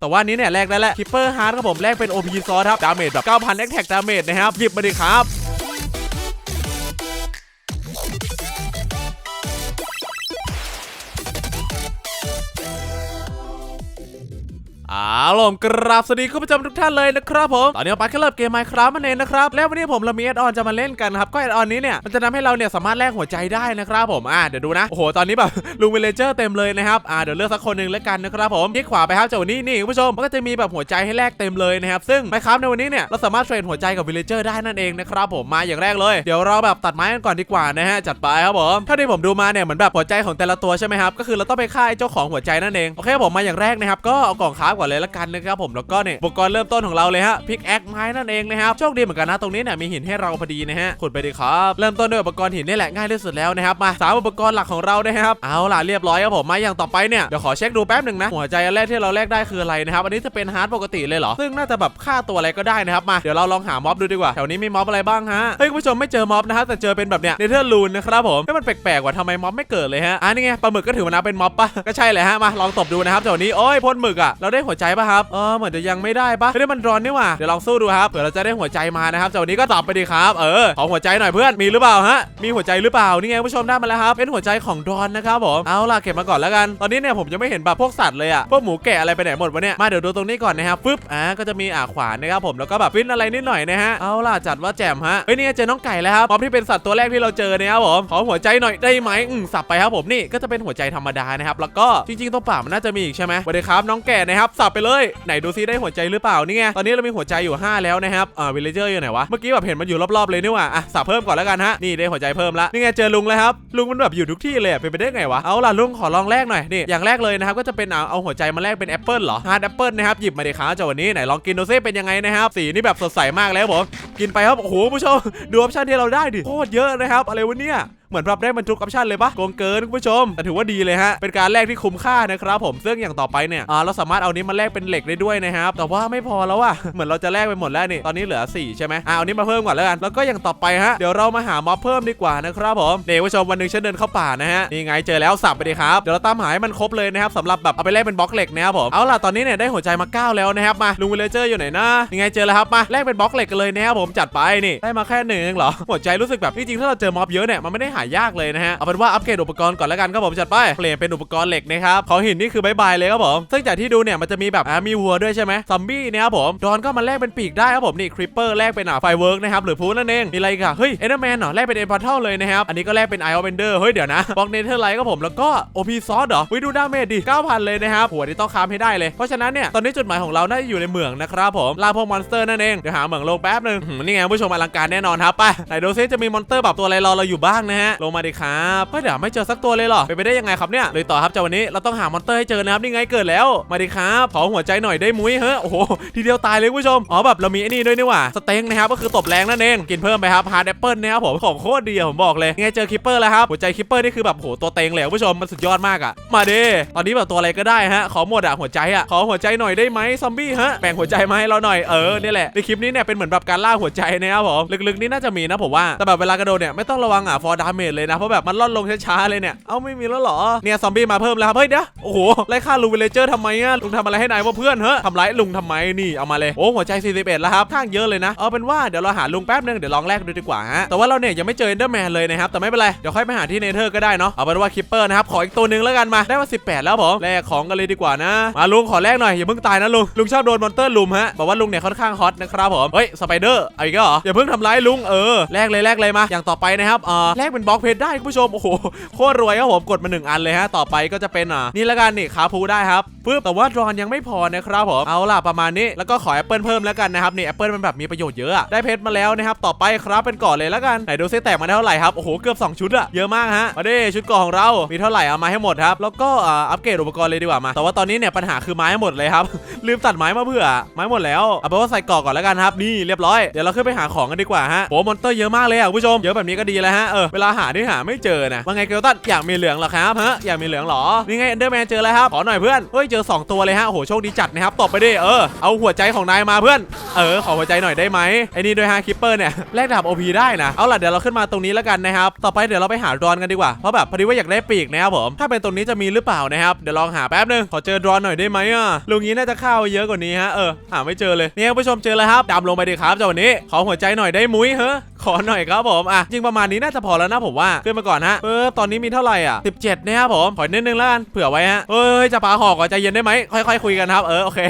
แต่ว่านี้เนี่ยแลกได้แล้วคิปเปอร์ฮาร์ดครับผมแลกเป็น OP ซอสครับดาเมจแบบ9,000แอคแท็กดาเมจนะครับหยิบมาดิครับ อาลมกราบสวัสดีคุณผู้ชมทุกท่านเลยนะครับผม ตอนนี้เราปกันเริ่มเกมไมครับมันเองนะครับ แล้ววันนี้ผมเรามีแอดออนจะมาเล่นกันครับ ก็แอดออนนี้เนี่ย มันจะทำให้เราเนี่ยสามารถแลกหัวใจได้นะครับผม อ่าเดี๋ยวดูนะ โอ้โห ตอนนี้แบบลุงวิลเลเจอร์เต็มเลยนะครับ อ่าเดี๋ยวเลือกสักคนหนึ่งแล้วกันนะครับผมคลิกขวาไปครับจากวันนี้นี่คุณผู้ชม มันก็จะมีแบบหัวใจให้แลกเต็มเลยนะครับ ซึ่งไมครับในวันนี้เนี่ยเราสามารถเทรนหัวใจกับวิลเลเจอร์ได้นั่นเองนะครับผม มาอย่างแรกเลย เดี๋ยวเราแบบตัดไม้กันก่อนดีกว่านะฮะ จัดไปครับผมเท่าที่ผมดูมาเนี่ยเหมือนแบบหัวใจของแต่ละตัวใช่ไหมครับ ก็คือเราต้องไปฆ่าไอ้เจ้าของหัวใจนั่นเอง โอเคผมมาอย่างแรกนะครับก็เอากล่องคราฟก่อนเลยละกันนะครับผมแล้วก็เนี่ยอุปกรณ์เริ่มต้นของเราเลยฮะพิกแอคไม้นั่นเองนะครับโชคดีเหมือนกันนะตรงนี้เนี่ยมีหินให้เราพอดีนะฮะขุดไปดีครับเริ่มต้นด้วยอุปกรณ์หินนี่แหละง่ายที่สุดแล้วนะครับมาสามอุปกรณ์หลักของเรานะครับเอาล่ะเรียบร้อยครับผมมาอย่างต่อไปเนี่ยเดี๋ยวขอเช็คดูแป๊บหนึ่งนะหัวใจอันแรกที่เราแลกได้คืออะไรนะครับอันนี้จะเป็นฮาร์ดปกติเลยเหรอซึ่งน่าจะแบบฆ่าตัวอะไรก็ได้นะครับมาเดี๋ยวเราลองหาม็อบดูดีกว่าแถวนี้มีม็อบอะไรบ้างฮะเฮ้ยคุณผู้ชมไม่เจอม็อบนะฮะแต่เจอเป็นแบบเนี้ยเนเธอร์ลูนนะครับผมเฮ้มันแปลกๆว่าทำไมม็อบไม่เกิดเลยฮะอะนี่ไงปลาหมึกก็ถือว่านับเป็นม็อบปะก็ใช่เลยฮะมาลองตบดูนะครับแถวนี้โอ้ยพ่นหมึกอะเราได้หัวใจปะครับเออเหมือนจะยังไม่ได้ปะไม่ได้มันร้อนนี่หว่าเดี๋ยวลองสู้ดูครับเผื่อเราจะได้หัวใจมานะครับจากวันนี้ก็ตอบไปดีครับ เออขอหัวใจหน่อยเพื่อนมีหรือเปล่าฮะมีหัวใจหรือเปล่านี่ไงผู้ชมได้มาแล้วครับเป็นหัวใจของดอนนะครับผมเอาล่ะเก็บมาก่อนแล้วกันตอนนี้เนี่ยผมยังไม่เห็นแบบพวกสัตว์เลยอะพวกหมูแกะอะไรไปไหนหมดวะเนี่ยมาเดี๋ยวดูตรงนี้ก่อนนะครับปึ๊บอ่าก็จะมีอ่าขวานนะครับผมแล้วก็แบบฟินอะไรนิดหน่อยนะฮะเอาล่ะจัดว่าแจ่มฮะเฮ้ยนี่เจอน้องไก่แล้วครับพร้อมที่เป็นสัตว์ตัวแรกที่เราเจอนี่ยครับผมขอหัวใจหน่อยได้ไหมอืมสับไปครับผมนี่ก็จะเป็นหัวใจธรรมดานะครับแล้วก็จริงๆตรงป่ามันน่าจะมีอีกใช่ไหมสวัสดีครับน้องแก่นะครับสับไปเลย ไหนดูซิได้หัวใจหรือเปล่านี่ไงตอนนี้เรามีหัวใจอยู่ 5 แล้วนะครับอ่าวิลเลเจอร์อยู่ไหนวะเมื่อกี้แบบเห็นมันอยู่รอบๆเลยนี่หว่าอะสับเพิ่มก่อนแล้วกันฮะนี่ได้หัวใจเพิ่มละนี่ไงเจอลุงแล้วครับลุงมันแบบอยู่ทุกที่เลยเป็นไปได้ไงวะเอาล่ะลุงขอลองแลกหน่อยนี่อย่างแรกเลยนะครับก็จะเป็นเอาเอาหัวใจมาแลกเป็นแอปเปิลเหรอฮาร์ดแอปเปิลนะครับหยิบมาเดี๋ยวครับจากวันนี้ไหนลองกินดูซิเป็นยังไงนะครับสีนี่แบบสดใสมากเลยครับผมกินไปครับโอ้โหผู้ชมดูออปชั่นที่เราได้ดิโคตรเยอะนะครับอะไรวะเนี่ยเหมือนแบบได้บรรทุกออปชั่นเลยปะโกงเกินคุณผู้ชม แต่ถือว่าดีเลยฮะ เป็นการแลกที่คุ้มค่านะครับผมซึ่งอย่างต่อไปเนี่ยอ่าเราสามารถเอานี้มาแลกเป็นเหล็กได้ด้วยนะครับ แต่ว่าไม่พอแล้วอะเหมือนเราจะแลกไปหมดแล้วนี่ ตอนนี้เหลือ 4 ใช่ไหมอ่าเอานี้มาเพิ่มก่อนแล้วกัน แล้วก็อย่างต่อไปฮะ เดี๋ยวเรามาหาม็อบเพิ่มดีกว่านะครับผมเดี๋ยวผู้ชมวันหนึ่งฉันเดินเข้าป่านะฮะ นี่ไงเจอแล้วสับไปดีครับ เดี๋ยวเราตามหาให้มันครบเลยนะครับสำหรับแบบเอาไปแลกเป็นบล็อกเหล็กนะครับผม เอาล่ะตอนนี้เนี่ยได้หัวใจมาเก้าแล้วนะครับ มาลุงวิลเลเจอร์อยู่ไหนนะยังไงเจอแล้วครับมาแลกเป็นบล็อกเหล็กกันเลยนะครับผมจัดไปนี่ได้มาแค่หนึ่งเองเหรอหัวใจรู้สึกแบบจริงๆถ้าเราเจอม็อบเยอะเนี่ยมันไม่ได้หายากเลยนะฮะเอาเป็นว่าอัปเกรดอุปกรณ์ก่อนแล้วกันครับผมจัดไปเปลี่ยนเป็นอุปกรณ์เหล็กนะครับขอหินนี่คือบายบายเลยครับผมซึ่งจากที่ดูเนี่ยมันจะมีแบบอ่ามีวัวด้วยใช่ไหมซอมบี้เนี่ยครับผมดอนก็มาแลกเป็นปีกได้ครับผมนี่คริปเปอร์แลกเป็นอ่าไฟเวิร์กนะครับหรือพูนั่นเองมีอะไรอีกันเฮ้ยเอเดอร์แมนเหรอแลกเป็นเอ็นพอร์ทัลเลยนะครับอันนี้ก็แลกเป็นไอออเบนเดอร์เฮ้ยเดี๋ยวนะบล็อกเนเธอร์ไลท์ครับผมแล้วก็โอพีซอสเหรอวิดูดาเมจดิ9,000 เลยนะครับหัวนี่ต้องคามให้ได้เลยเพราะฉะนั้นเนี่ยตอนนี้จุดหมายของเราน่าจะอยู่ในเหมืองนะครับผมล่าพวกมอนสเตอร์นั่นเองเดี๋ยวหาเหมืองลงแป๊บนึงนี่ไงผู้ชมอลังการแน่นอนครับไปไหนดูซิจะมีมอนสเตอร์แบบตัวอะไรรอเราอยู่บ้างนะฮะลงมาดิครับเฮ้ยเดี๋ยวไม่เจอสักตัวเลยเหรอเป็นไปได้ยังไงครับเนี่ยเลยต่อครับจากวันนี้เราต้องหามอนเตอร์ให้เจอนะครับนี่ไงเกิดแล้วมาดิครับขอหัวใจหน่อยได้มุ้ยเฮ้ยโอ้โหทีเดียวตายเลยคุณผู้ชมอ๋อแบบเรามีไอ้นี่ด้วยนี่หว่าสเต็งนะครับก็คือตบแรงนั่นเองกินเพิ่มไปครับฮาร์ดแอปเปิลนะครับผมของโคตรดีผมบอกเลยไงเจอคิปเปอร์แล้วครับหัวใจคิปเปอร์นี่คือแบบโหตัวเต็งเลยคุณผู้ชมมันสุดยอดมากอะมาดิตอนนี้แบบตัวอะไรก็ได้ฮะขอหมดอะหัวใจอะขอหัวใจหน่อยได้ไหมซอมบี้ฮะแบ่งหัวใจมาให้เราหน่อยเออนี่แหละในคลิปนี้เนี่ยเป็นเหมือนแบบการล่าหัวใจนะครับผมลึกๆนี่น่าจะมีนะผมว่าแต่แบบเวลากระโดดเนี่ยไม่ต้องระวังอะฟอร์ดาเมจเลยนะ เพราะแบบมันล่อนลงช้าๆเลยเนี่ย เอ้าไม่มีแล้วเหรอ เนี่ยซอมบี้มาเพิ่มแล้วครับ เฮ้ยเดี๋ยวโอ้โห ไล่ฆ่าลุงวิลเลเจอร์ทำไมอะ ลุงทำอะไรให้นายวะเพื่อนเฮ้ยทำร้ายลุงทำไม นี่ เอามาเลย โอ้หัวใจ 41 แล้วครับ ข้างเยอะเลยนะ เอาเป็นว่าเดี๋ยวเราหาลุงแป๊บนึงเดี๋ยวลองแลกดูดีกว่าฮะ แต่ว่าเราเนี่ยยังไม่เจอเอนเดอร์แมนเลยนะครับ แต่ไม่เป็นไร เดี๋ยวค่อยไปหาที่เนเธอร์ก็ได้เนาะ เอาเป็นว่าคิปเปอร์นะครับ ขออีกตัวหนึงแล้วกันมา ได้มา 18 แล้วผมแลกของกันเลยดีกว่านะ มาลุงขอแลกหน่อยอย่าเพิ่งตายนะลุง ลุงชอบโดนมอนเตอร์ลุมฮะ บอกว่าลุงเนี่ยค่อนข้างฮอตนะครับผม เฮ้ยสไปเดอร์อีกเหรออย่าเพิ่งทำร้ายลุงเออแลกเลยแลกเลยมาอย่างต่อไปนะครับเออแลกเป็นบล็อกเพชรได้คุณผู้ชมโอ้โหโคตรรวยครับผมกดมาหนึ่งอันเลยฮะต่อไปก็จะเป็นอะนี่ละกันนี่คาพูได้ครับปึ๊บแต่ว่าดรอนยังไม่พอนะครับผมเอาล่ะประมาณนี้แล้วก็ขอแอปเปิลเพิ่มแล้วกันนะครับนี่แอปเปิลมันแบบมีประโยชน์เยอะได้เพชรมาแล้วนะครับต่อไปครับเป็นก่อนเลยแล้วกันไหนดูซิแตกมาได้เท่าไหร่ครับโอ้โหเกือบ 2 ชุดอะเยอะมากฮะมาดิชุดก่อของเรามีเท่าไหร่เอามาให้หมดครับแล้วก็อ่าอัปเกรดอุปกรณ์เลยดีกว่ามา แต่ว่าตอนนี้เนี่ยปัญหาคือไม้หมดเลยครับ ลืมตัดไม้มาเผื่อไม้หมดแล้วเอาเป็นว่าใส่กรอก่อนแล้วกันครับนี่เรียบร้อยเดี๋ยวเราขึ้นไปหาของกันดีกว่าฮะโหมอนเตอร์เยอะมากเลยอะคุณผู้ชมเยอะแบบนี้ก็ดีแล้วฮะเออเวลาหาที่หาไม่เจอนะว่าไงเกลตันอยากมีเหลืองเหรอครับฮะอยากมีเหลืองเหรอนี่ไงเอนเดอร์แมนเจอแล้วครับขอหน่อยเพื่อนเฮ้ยเจอสองตัวเลยฮะโอ้โหโชคดีจัดนะครับตบไปดิเออเอาหัวใจของนายมาเพื่อน เออขอหัวใจหน่อยได้ไหมไอ้นี่ด้วยฮะคิปเปอร์เนี่ยแลกดาบโอพีได้นะเอาล่ะเดี๋ยวเราขึ้นมาตรงนี้แล้วกันนะครับต่อไปเดี๋ยวเราไปหาดรอนกันดีกว่าเพราะแบบพอดีว่าอยากได้ปีกนะครับผมถ้าเป็นตรงนี้จะมีหรือเปล่านะครับเดี๋ยวลองหาแป๊บนึงขอเจอดรอนหน่อยได้ไหมอะลุงนี้น่าจะเข้าเยอะกว่านี้ฮะเออหาไม่เจอเลยเนี่ยคุณผู้ชมเจอแล้วครับดำลงไปดิครับเจ้าวันนี้ขอหัวใจหน่อยได้มุ้ยเฮ้ขอหน่อยครับผมอะจริงประมาณนี้น่าจะพอแล้วนะผมว่าขึ้นมาก่อนฮะเออตอนนี้มีเท่าไหร่อะ17นะครับผมขอนิดนึงแล้วกันเผื่อไว้ฮะเอ้ยจะปาหอกก่อนใจเย็นได้ไหมค่อยๆคุยกันครับเออโอเค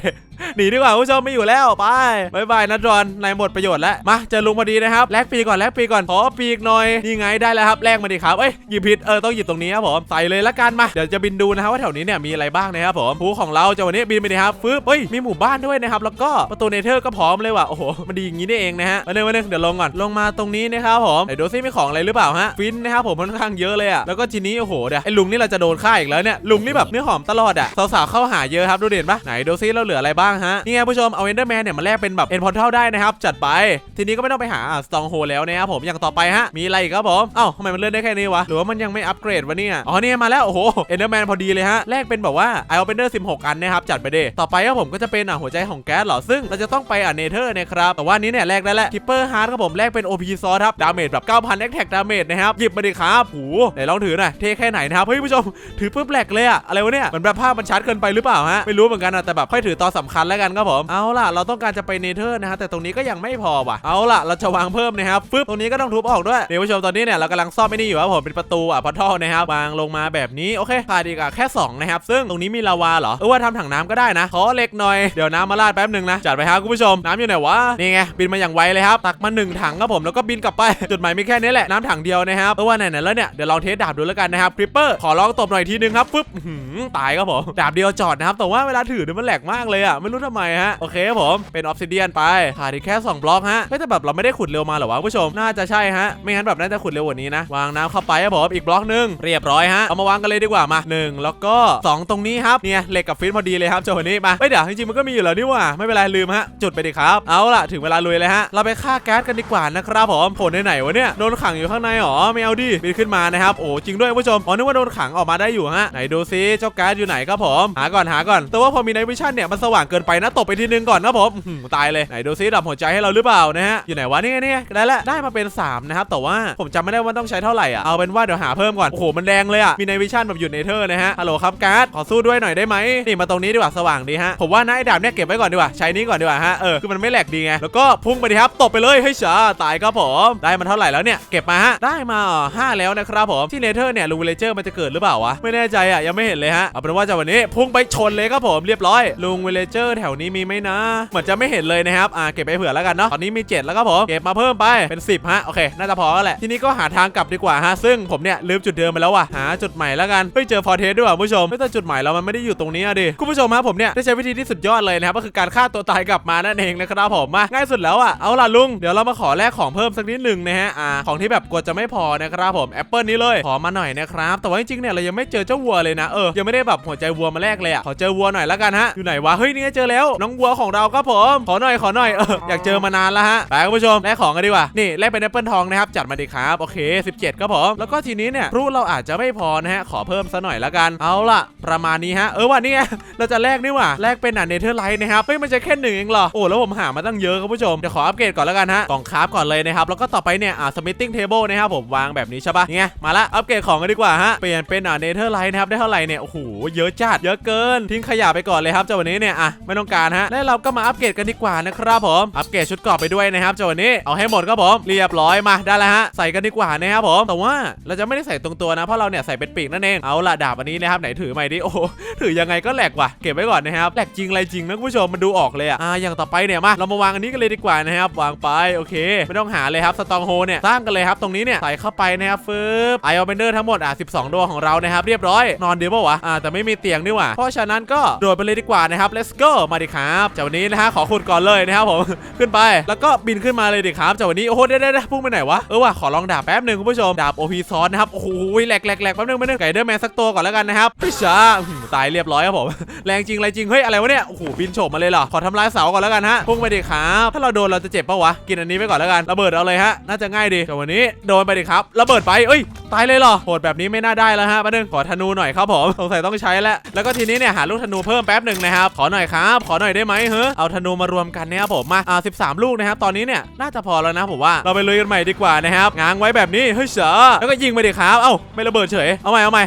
หนีดีกว่าผู้ชมไม่อยู่แล้วไปบายบายนะดรอนนายหมดประโยชน์แล้ว มาเจอลุงพอดีนะครับแลกปีก่อนแลกปีก่อนขอปีกหน่อยนี่ไงได้แล้วครับแลกมาดิครับเอ้ยหยิบผิดเออต้องหยิบตรงนี้ครับผมใส่เลยละกันมาเดี๋ยวจะบินดูนะครับว่าแถวนี้เนี่ยมีอะไรบ้างนะครับผมภูของเราจะวันนี้บินไปดิครับฟึบเฮ้ยมีหมู่บ้านด้วยนะครับแล้วก็ประตูเนเธอร์ก็พร้อมเลยว่ะโอ้โหมันดีอย่างนี้นี่เองนะฮะมาหนึ่งมาหนึ่งเดี๋ยวลงก่อนลงมาตรงนี้นะครับผมไหนดูซิมีของอะไรหรือเปล่าฮะฟินนะครับผมค่อนข้างเยอะเลยอะแล้วก็ทีนี้โอ้โหเดี๋ยวไอ้ลุงนี่เราจะโดนฆ่าอีกแล้วเนี่ยลุงนี่แบบเนื้อหอมตลอดอะสาวๆเข้าหาเยอะครับดูเด่นปะไหนดูซิเราเหลืออะไรบ้างางฮะ นี่ไงผู้ชม เอาเอนเดอร์แมนเนี่ยมาแลกเป็นแบบเอ็นพอร์ทัลได้นะครับ จัดไป ทีนี้ก็ไม่ต้องไปหาสตองโฮแล้วนะครับผม อย่างต่อไปฮะ มีอะไรอีกครับผม เอ้าทำไมมันเลื่อนได้แค่นี้วะ หรือว่ามันยังไม่อัปเกรดวะเนี่ย อ๋อเนี่ยมาแล้ว โอ้โห เอนเดอร์แมนพอดีเลยฮะ แลกเป็นแบบว่าไอออเบนเดอร์16อันนะครับ จัดไปเดต่อไปครับผมก็จะเป็นอะหัวใจของแก๊สเหรอ ซึ่งเราจะต้องไปอะเนเธอร์นะครับ แต่ว่านี้เนี่ยแลกได้แล้วคิปเปอร์ฮาร์ดครับผมแลกเป็น OP ซอสครับดาเมจแบบ9,000แอคแท็กดาเมจนะครับหยิบมาดิครับโอ้โหไหนลองถือหน่อยเท่แค่ไหนนะครับเฮ้ยผู้ชมถือปุ๊บแหลกเลยอะอะไรวะเนี่ยมือนแบบภาพมันชัดเกินไปหรือเปล่าฮะไม่รู้เหมือนกันอะแต่แบบค่อยถือตอนสำคัญแล้วกันครับผม เอาล่ะ เราต้องการจะไปเนเธอร์นะฮะ แต่ตรงนี้ก็ยังไม่พอว่ะ เอาล่ะ เราจะวางเพิ่มนะครับ ฟึบ ตรงนี้ก็ต้องทุบออกด้วยเดี๋ยวผู้ชมตอนนี้เนี่ยเรากำลังซ่อมไอ้นี่อยู่ครับผม เป็นประตูอะพอทัลนะครับ วางลงมาแบบนี้ โอเคขาดอีกอะแค่สองนะครับ ซึ่งตรงนี้มีลาวาเหรอ เออว่าทำถังน้ำก็ได้นะ ขอเหล็กหน่อย เดี๋ยวน้ำมาราดแป๊บหนึ่งนะ จัดไปครับคุณผู้ชม น้ำอยู่ไหนวะ นี่ไง บินมาอย่างไวเลยครับ ตักมาหนึ่งถังครับผม แล้วก็บินกลับไป จุดหมายมีแค่นี้แหละน้ำถังเดียวนะครับ เออว่าไหนๆแล้วเนี่ย เดี๋ยวลองเทสดาบดูแล้วกันนะครับคริปเปอร์ขอลองตบหน่อยทีนึงครับฟึบหือตายครับผมดาบเดียวจอดนะครับแต่ว่าเวลาถือเนี่ยมันแหลกมากเลยอะไม่รู้ทำไมฮะ โอเคครับผม เป็นออฟซิเดียนไปขาดอีกแค่สองบล็อกฮะไม่แต่แบบเราไม่ได้ขุดเร็วมาหรอวะผู้ชม น่าจะใช่ฮะ ไม่งั้นแบบน่าจะขุดเร็วกว่านี้นะ วางน้ำเข้าไปครับผม อีกบล็อกหนึ่งเรียบร้อยฮะ เอามาวางกันเลยดีกว่ามาหนึ่งแล้วก็สองตรงนี้ครับเนี่ยเหล็กกับฟินพอดีเลยครับเจ้าวันนี้มาเฮ้ยเดี๋ยวจริงๆมันก็มีอยู่แล้วนี่หว่าไม่เป็นไรลืมฮะจุดไปดิครับเอาล่ะถึงเวลาลุยเลยฮะเราไปฆ่าแก๊สกันดีกว่านะครับผมผลไหนๆวะเนี่ยโดนขังอยู่ข้างในหรอไม่เอาดิบินขึ้นมานะครับโอ้จริงด้วยผู้ชมอ๋อนึกว่าโดนขังออกมาได้อยู่ฮะไหนดูซิเจ้าแก๊สอยู่ไหนครับผมหาก่อนหาก่อนแต่ว่าพอมีในวิชั่นเนี่ยมันสว่างเกินไปนะตบไปทีนึงก่อนนะผมตายเลยไหนดูซิดับหัวใจให้เราหรือเปล่านะฮะอยู่ไหนวะนี่ไงนี่ไงได้แล้วได้มาเป็นสามนะครับ แต่ว่าผมจำไม่ได้ว่าต้องใช้เท่าไหร่อะเอาเป็นว่าเดี๋ยวหาเพิ่มก่อน โอ้โห มันแดงเลยอะ มีในวิชั่นแบบอยู่ในเธอร์นะฮะฮัลโหลครับแก๊สขอสู้ด้วยหน่อยได้ไหมนี่มาตรงนี้ดีกว่าสว่างดีฮะผมว่านะไอ้ดาบเนี่ยเก็บไว้ก่อนดีกว่าใช้นี้ก่อนดีกว่าฮะเออคือมันไม่แหลกดีไงแล้วก็พุ่งไปดีครับตบไปเลยให้ยช้าตายครับผมได้มาเท่าไหร่แล้วเนี่ยเก็บมาฮะได้มาอ๋อห้าแล้วนะครับผมที่เนเธอร์เนี่ยลุงวิลเลเจอร์มันจะเกิดหรือเปล่าวะไม่แน่ใจอะยังไม่เห็นเลยฮะเอาเป็นว่าจะวันนี้พุ่งไปชนเลยครับผมเรียบร้อยลุงวิลเลเจอร์แถวนี้มีไหมนะ เหมือนจะไม่เห็นเลยนะครับ อ่าเก็บไปเผื่อแล้วกันเนาะ ตอนนี้มี 7 แล้วครับผมเก็บมาเพิ่มไปเป็น 10 ฮะ โอเค น่าจะพอแล้วแหละ ทีนี้ก็หาทางกลับดีกว่าฮะ ซึ่งผมเนี่ยลืมจุดเดิมไปแล้วว่ะ หาจุดใหม่แล้วกัน เฮ้ยเจอฟอร์เทสด้วยว่ะผู้ชมไม่แต่จุดใหม่เรามันไม่ได้อยู่ตรงนี้อะดิ คุณผู้ชมฮะผมเนี่ยได้ใช้วิธีที่สุดยอดเลยนะครับ ก็คือการฆ่าตัวตายกลับมานั่นเองนะครับผมมาง่ายสุดแล้วอะ เอาล่ะลุง เดี๋ยวเรามาขอแลกของเพิ่มสักนิดหนึ่งนะฮะ อ่า ของที่แบบกลัวจะไม่พอนะครับผมแอปเปิลนี้เลย ขอมาหน่อยนะครับ แต่ว่าจริงๆเนี่ยเรายังไม่เจอเจ้าวัวเลยนะ เออ ยังไม่ได้แบบหัวใจวัวมาแลกเลยอะ ขอเจอวัวหน่อยแล้วกันฮะ อยู่ไหนวะ เฮ้ยนี่ไงเจอแล้ว น้องวัวของเราครับผม ขอหน่อยขอหน่อยเอออยากเจอมานานแล้วฮะไปคุณผู้ชมแลกของกันดีกว่านี่แลกเป็นแอปเปิลทองนะครับจัดมาดีครับโอเค 17ครับผมแล้วก็ทีนี้เนี่ยรุเราอาจจะไม่พอนะฮะขอเพิ่มซะหน่อยล้วกันเอาล่ะ ประมาณนี้ฮะเออว่านี่ไงเราจะแลกนี่ว่าแลกเป็นอะเนเธอร์ไลท์นะครับเฮ้ยมันจะแค่หนึ่งเองหรอโอ้แล้วผมหามาตั้งเยอะครับผู้ชมเดี๋ยวขออัปเกรดก่อนล้วกันฮะกล่องคราฟก่อนเลยนะครับแล้วก็ต่อไปเนี่ยอ่าสมิธติ้งเทเบิลนะครับผมวางแบบนี้ใช่ปะเนี่ยมาละอัปเกรดของกันดีกว่าฮะเปลี่ยนเป็นอ่าเนเธอร์ไลท์นะครับได้เท่าไหร่เนี่ยโอ้โหเยอะจัดเยอะเกินทิ้งขยะไปก่อนเลยครับเจ้าวันนี้เนี่ยอะไม่ต้องการฮะแล้วเราก็มาอัปเกรดกันดีกว่านะครับผมอัปเกรดชุดเกราะไปด้วยนะครับเจ้าวันนี้เอาให้หมดครับผมเรียบร้อยมาได้แล้วฮะใส่กันดีกว่านะครับผมแต่ว่าเราจะไม่ได้ใส่ตรงตัวนะเพราะเราเนี่ยใส่เป็นปีกนั่นเองเอาละดาบอันนี้นะครับไหนถือใหม่ดิโอ้ถือยังไงก็แหลกว่ะเก็บไว้ก่อนนะครับแหลกจริงอะไรจริงนะคุณผู้ชมมันดูออกเลยอะอ่าอย่างต่อไปเนี่ยมาเรามาวางอันนี้กันเลยดีกว่านะครับวางไปโอเค ไม่ต้องหาเลยครับสตองโฮเนี่ยสร้างกันเลยครับตรงนี้เนี่ยใส่เข้าไปนะครับฟึบไอออเบนเดอร์ทั้งหมดอะ12ดวงของเรานะครับเรียบร้อยนอนเดียวปะวะอ่าแต่ไม่มีเตียงนี่หว่าเพราะฉะนั้นก็โดดไปเลยดีกว่านะครับ let's go go มาดิครับจากวันนี้นะฮะขอขุดก่อนเลยนะครับผมขึ้นไป แล้วก็บินขึ้นมาเลยดิครับจากวันนี้โอ้โหเด้ได้พุ่งไปไหนวะเออว่ะขอลองดาบแป๊บหนึ่งคุณผู้ชมดาบ OP ซอนนะครับโอ้โหแหลกแหลกแหลกแป๊บหนึงแป๊บหนึงไก่เดอร์แมนสักตัวก่อนแล้วกันนะครับพี่ช้าหือตายเรียบร้อยครับผมแรงจริงอะไรจริงเฮ้ยอะไรวะเนี่ยโอ้โหบินโฉบมาเลยเหรอขอทำลายเสาก่อนแล้วกันฮะพุ่งไปดิครับถ้าเราโดนเราจะเจ็บปะวะกินอันนี้ไปก่อนแล้วกันระเบิดเอาเลยฮะน่าจะง่ายดีแต่วันนี้โดนไปดิครับระเบิดไปเอ้ยตายเลยเหรอโหดแบบนี้ไม่น่าได้แล้วฮะแป๊บนึงขอธนูหน่อยครับผมสงสัยต้องใช้แล้วแล้วก็ทีนี้เนี่ยหาลูกธนูเพิ่มแป๊บหนึ่งนะครับขอหน่อยครับขอหน่อยได้ไหมเฮ้อเอาธนูมารวมกันนะครับผมมาอ่า13ลูกนะครับตอนนี้เนี่ยน่าจะพอแล้วนะผมว่าเราไปลุยกันใหม่ดีกว่านะครับง้างไว้แบบนี้เฮ้ยเสือแล้วก็ยิงไปดิครับเอ้าไม่ระเบิดเฉยเอาใหม่เอาใหม่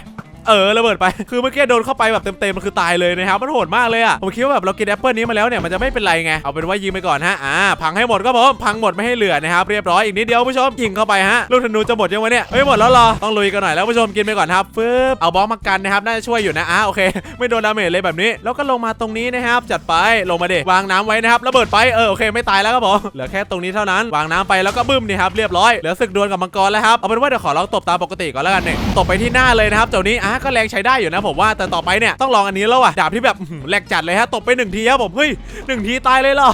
เออระเบิดไป คือเมื่อกี้โดนเข้าไปแบบเต็มๆมันคือตายเลยนะครับมันโหดมากเลยอะผมคิดว่าแบบเรากินแอปเปิลนี้มาแล้วเนี่ยมันจะไม่เป็นไรไงเอาเป็นว่ายิงไปก่อนฮะอ่าพังให้หมดก็ผมพังหมดไม่ให้เหลือนะครับเรียบร้อยอีกนิดเดียวผู้ชมยิงเข้าไปฮะลูกธนูจะหมดยังวะเนี่ยเฮ้ยหมดแล้วหรอต้องลุยกันหน่อยแล้วผู้ชมกินไปก่อนครับฟึบเอาบล็อกมากันนะครับน่าจะช่วยอยู่นะอ่าโอเค ไม่โดนดาเมจเลยแบบนี้ แล้วก็ลงมาตรงนี้นะครับจัดไปลงมาเด็วางน้ำไว้นะครับระเบิดไปเออโอเคไม่ตายแล้วครับผมเหลือแค่ตรงนี้เท่านั้นวางน้ำไปแล้วก็บึ้มนี่ครับเรียบร้อยเหลือศึกดวลกับมังกรแล้วครับเอาเป็นว่าเดี๋ยวขอลองตบตามปกติก่อนแล้วกันเนี่ยตบไปที่หน้าเลยนะครับเจ้านี้อะก็แรงใช้ได้อยู่นะผมว่าแต่ต่อไปเนี่ยต้องลองอันนี้แล้วอะดาบที่แบบแหลกจัดเลยฮะตบไปหนึ่งทีครับผมเฮ้ยหนึ่งทีตายเลยเหรอ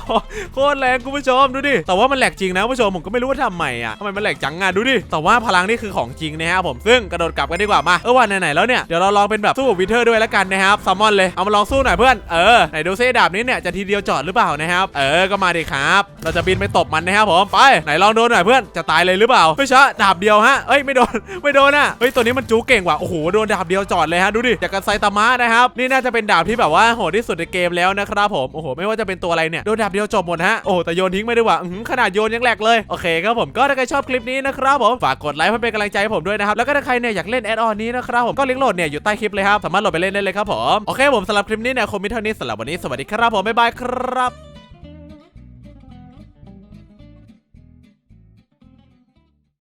โคตรแรงคุณผู้ชมดูดิแต่ว่ามันแหลกจริงนะผู้ชมผมก็ไม่รู้ว่าทำไมอะทำไมมันแหลกจังอะดูดิแต่ว่าพลังนี่คือของจริงนะครับผมซึ่งกระโดดกลับกันดีกว่ามาเออวันไหนๆแล้วเนี่ยเดี๋ยวเราลองเป็นแบบสู้วิเทอร์ด้วยแล้วกันนะครับซัมมอนเลยเอามาลองสู้หน่อยเพื่อนเออไหนดูซิดาบนี้เนี่ยจะทีเดียวจอดหรือเปล่านะครับเออก็มาดิครับเราจะบินไปตบมันนะครับผมไปไหนลองโดนหน่อยเพื่อนจะตายเลยหรือเปล่าไม่ใช่ดาบเดียวฮะเอ้ยไม่โดนไม่โดนอะเฮ้ยตัวนี้มันจูเก่งว่ะโอ้โหโดนดาบเดียวจอดเลยฮะดูดิจากกันไซตามะนะครับนี่น่าจะเป็นดาบที่แบบว่าโหดที่สุดในเกมแล้วนะครับผมโอ้โหไม่ว่าจะเป็นตัวอะไรเนี่ยโดนดาบเดียวจบหมดฮะโอ้แต่โยนทิ้งไม่ได้ว่ะขนาดโยนยังแหลกเลยโอเคครับผมก็ถ้าใครชอบคลิปนี้นะครับผมฝากกดไลค์เพื่อเป็นกำลังใจให้ผมด้วยนะครับแล้วก็ถ้าใครเนี่ยอยากเล่นแอดออนนี้นะครับผมก็ลิงก์โหลดเนี่ยอยู่ใต้คลิปเลยครับสามารถโหลดไปเล่นได้เลยครับผมโอเคผมสำหรับคลิปนี้เนี่ยคงมีเท่านี้สำหรับวันนี้สวัสดีครับผมบ๊ายบายครับ